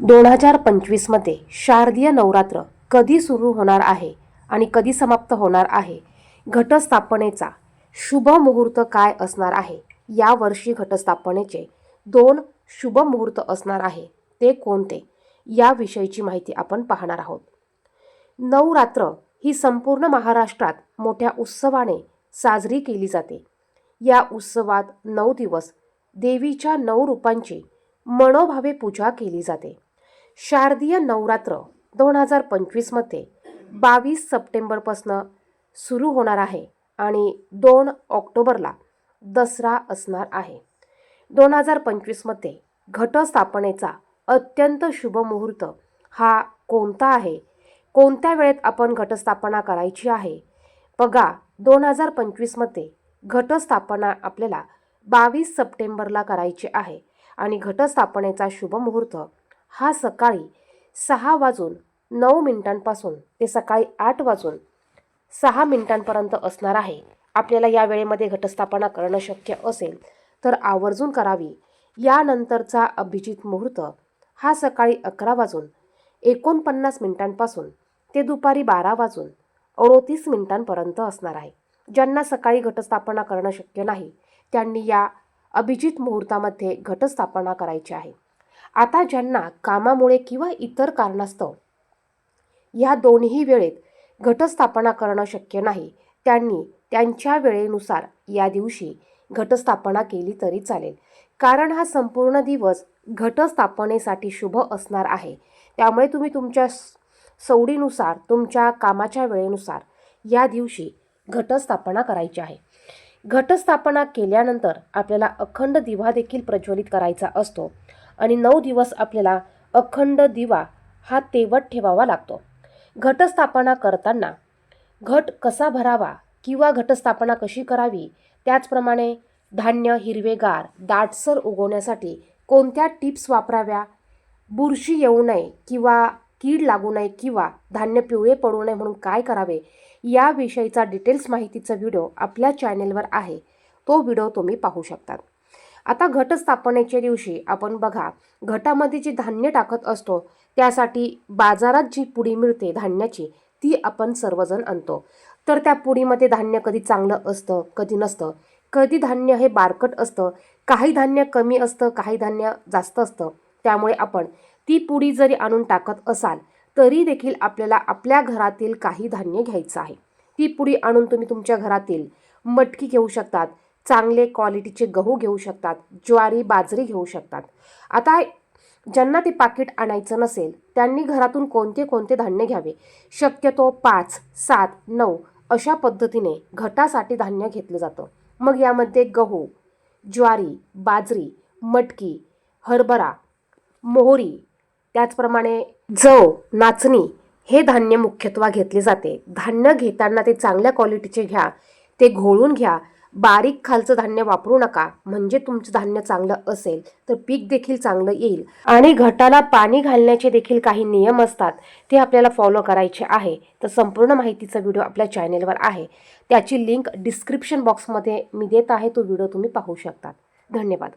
दोन हजार पंचवीसमध्ये शारदीय नवरात्र कधी सुरू होणार आहे आणि कधी समाप्त होणार आहे? घटस्थापनेचा शुभ मुहूर्त काय असणार आहे? या वर्षी घटस्थापनेचे दोन शुभ मुहूर्त असणार आहे. ते कोणते? याविषयीची माहिती आपण पाहणार आहोत. नवरात्र ही संपूर्ण महाराष्ट्रात मोठ्या उत्सवाने साजरी केली जाते. या उत्सवात नऊ दिवस देवीच्या नऊ रूपांची मनोभावे पूजा केली जाते. शारदीय नवरात्र दोन हजार पंचवीसमध्ये बावीस सप्टेंबरपासनं सुरू होणार आहे आणि दोन ऑक्टोबरला दसरा असणार आहे. दोन हजार पंचवीसमध्ये घटस्थापनेचा अत्यंत शुभ मुहूर्त हा कोणता आहे? कोणत्या वेळेत आपण घटस्थापना करायची आहे? बघा दोन हजार पंचवीसमध्ये घटस्थापना आपल्याला बावीस सप्टेंबरला करायची आहे आणि घटस्थापनेचा शुभ मुहूर्त हा सकाळी सहा वाजून नऊ मिनिटांपासून ते सकाळी आठ वाजून सहा मिनिटांपर्यंत असणार आहे. आपल्याला या वेळेमध्ये घटस्थापना करणं शक्य असेल तर आवर्जून करावी. यानंतरचा अभिजित मुहूर्त हा सकाळी अकरा वाजून एकोणपन्नास मिनिटांपासून ते दुपारी बारा वाजून अडोतीस मिनिटांपर्यंत असणार आहे. ज्यांना सकाळी घटस्थापना करणं शक्य नाही त्यांनी या अभिजित मुहूर्तामध्ये घटस्थापना करायची आहे. आता ज्यांना कामामुळे किंवा इतर कारणास्तव या दोन्ही वेळेत घटस्थापना करणं शक्य नाही त्यांनी त्यांच्या वेळेनुसार या दिवशी घटस्थापना केली तरी चालेल. कारण हा संपूर्ण दिवस घटस्थापनेसाठी शुभ असणार आहे. त्यामुळे तुम्ही तुमच्या स- सवडीनुसार तुमच्या कामाच्या वेळेनुसार या दिवशी घटस्थापना करायची आहे. घटस्थापना केल्यानंतर आपल्याला अखंड दिवा देखील प्रज्वलित करायचा असतो. आणि नऊ दिवस आपल्याला अखंड दिवा हा तेवत ठेवावा लागतो. घटस्थापना करताना घट कसा भरावा किंवा घटस्थापना कशी करावी? त्याचप्रमाणे धान्य हिरवेगार दाटसर उगवण्यासाठी कोणत्या टिप्स वापराव्या? बुरशी येऊ नये किंवा कीड लागू नये किंवा धान्य पिवळे पडू नये म्हणून काय करावे याविषयीचा डिटेल्स माहितीचा व्हिडिओ आपल्या चॅनेलवर आहे. तो व्हिडिओ तुम्ही पाहू शकतात. आता घटस्थापनेच्या दिवशी आपण बघा घटामध्ये जे धान्य टाकत असतो त्यासाठी बाजारात जी पुडी मिळते धान्याची ती आपण सर्वजण आणतो. तर त्या पुडीमध्ये धान्य कधी चांगलं असतं कधी नसतं? कधी धान्य हे बारकट असतं? काही धान्य कमी असतं काही धान्य जास्त असतं? त्यामुळे आपण ती पुडी जरी आणून टाकत असाल तरी देखील आपल्याला आपल्या घरातील काही धान्य घ्यायचं आहे. ती पुडी आणून तुम्ही तुमच्या घरातील मटकी घेऊ शकतात चांगले क्वालिटीचे गहू घेऊ शकतात ज्वारी बाजरी घेऊ शकतात. आता ज्यांना ते पाकिट आणायचं नसेल त्यांनी घरातून कोणते कोणते धान्य घ्यावे? शक्यतो पाच सात नऊ अशा पद्धतीने घटासाठी धान्य घेतलं जातं. मग यामध्ये गहू ज्वारी बाजरी मटकी हरभरा मोहरी त्याचप्रमाणे जव नाचणी हे धान्य मुख्यत्वा घेतले जाते. धान्य घेताना ते चांगल्या क्वालिटीचे घ्या ते घोळून घ्या. बारीक खालचं धान्य वापरू नका म्हणजे तुमचं धान्य चांगलं असेल तर पीक देखील चांगलं येईल. आणि घटाला पाणी घालण्याचे देखील काही नियम असतात ते आपल्याला फॉलो करायचे आहे. तर संपूर्ण माहितीचा व्हिडिओ आपल्या चॅनेलवर आहे. त्याची लिंक डिस्क्रिप्शन बॉक्समध्ये मी देत आहे तो व्हिडिओ तुम्ही पाहू शकतात. धन्यवाद.